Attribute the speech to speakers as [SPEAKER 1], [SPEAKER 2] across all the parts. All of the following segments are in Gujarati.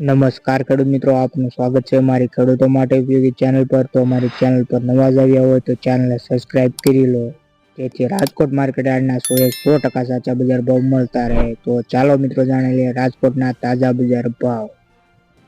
[SPEAKER 1] નમસ્કાર ખેડૂત મિત્રો, આપનું સ્વાગત છે મારી ખેડૂતો માટે ઉપયોગી ચેનલ પર. તો અમારી ચેનલ પર નવા જ આવ્યા હોય તો ચેનલને સબસ્ક્રાઇબ કરી લો. જેથી રાજકોટ માર્કેટ યાર્ડના સો એ સો ટકા સાચા બજાર ભાવ મળતા રહે. તો ચાલો મિત્રો, જાણી લઈએ રાજકોટના તાજા બજાર ભાવ.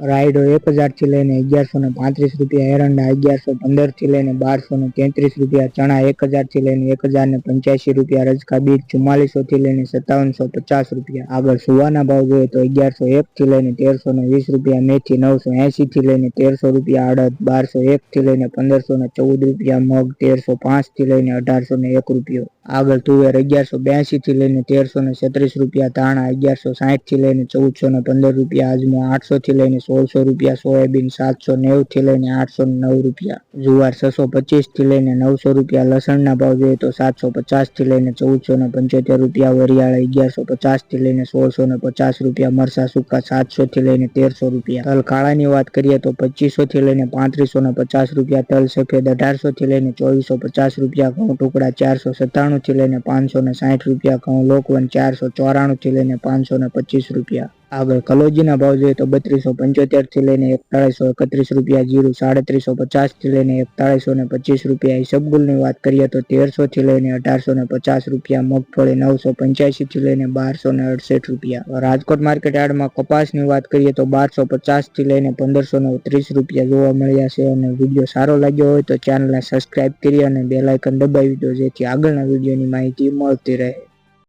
[SPEAKER 1] રાયડો એક હજારથી લઈને અગિયારસો ને પાંત્રીસ રૂપિયા, એરંડા અગિયારસો પંદરથી લઈને બારસો ને તેત્રીસ રૂપિયા, ચણા એક હજારથી લઈને એક હજાર ને પંચ્યાસી રૂપિયા, રજકા બીજ ચુમ્માલીસોથી લઈને સત્તાવનસો પચાસ રૂપિયા. આગળ સુવાના ભાવ જોઈએ તો અગિયારસો એકથી લઈને તેરસો ને વીસ રૂપિયા, મેથી નવસો એંશીથી લઈને તેરસો રૂપિયા, અડદ બારસો એકથી લઈને પંદરસો ને ચૌદ રૂપિયા, મગ તેરસો પાંચથી લઈને અઢારસો ને એક રૂપિયો. આગળ તુવેર અગિયારસો બ્યાસીથી લઈને તેરસો ને છત્રીસ રૂપિયા, ધાણા અગિયારસો સાહીઠથી લઈને ચૌદસો ને પંદર રૂપિયા, આજમો આઠસોથી લઈને સોળસો રૂપિયા, સોયાબીન સાતસો નેવું થી લઈને આઠસો નવ રૂપિયા. જુવાર છસો પચીસથી લઈને નવસો રૂપિયા. લસણના ભાવ જોઈએ તો સાતસો પચાસથી લઈને ચૌદસો ને પંચોતેર રૂપિયા. વરિયાળા અગિયારસો પચાસથી લઈને સોળસો ને પચાસ રૂપિયા. મરસા સૂકા સાતસો થી લઈને તેરસો રૂપિયા. તલ કાળાની વાત કરીએ તો પચીસો થી લઈને પાંત્રીસો ને પચાસ રૂપિયા. તલ સફેદ અઢારસો થી લઈને ચોવીસો પચાસ રૂપિયા. ઘઉં ટુકડા ચારસો સત્તાણું થી લઈને પાંચસો ને સાઠ રૂપિયા. ઘઉં લોકવન ચારસો ચોરાણું થી લઈને પાંચસો ને પચીસ રૂપિયા. આગળ કલોજીના ભાવ જોઈએ તો બત્રીસો પંચોતેરથી લઈને એકતાળીસો એકત્રીસ રૂપિયા, જીરું સાડત્રીસો પચાસથી લઈને એકતાળીસો ને પચીસ રૂપિયા. ઈસબગુલની વાત કરીએ તો તેરસો થી લઈને અઢારસો ને પચાસ રૂપિયા, મગફળી નવસો પંચ્યાસી થી લઈને બારસો ને અડસઠ રૂપિયા. રાજકોટ માર્કેટ યાર્ડમાં કપાસની વાત કરીએ તો બારસો પચાસથી લઈને પંદરસો ને ત્રીસ રૂપિયા જોવા મળ્યા છે અને વીડિયો સારો લાગ્યો હોય તો ચેનલને સબસ્ક્રાઇબ કરી અને બે લાઇકન દબાવી દો જેથી આગળના વિડીયોની માહિતી મળતી રહે.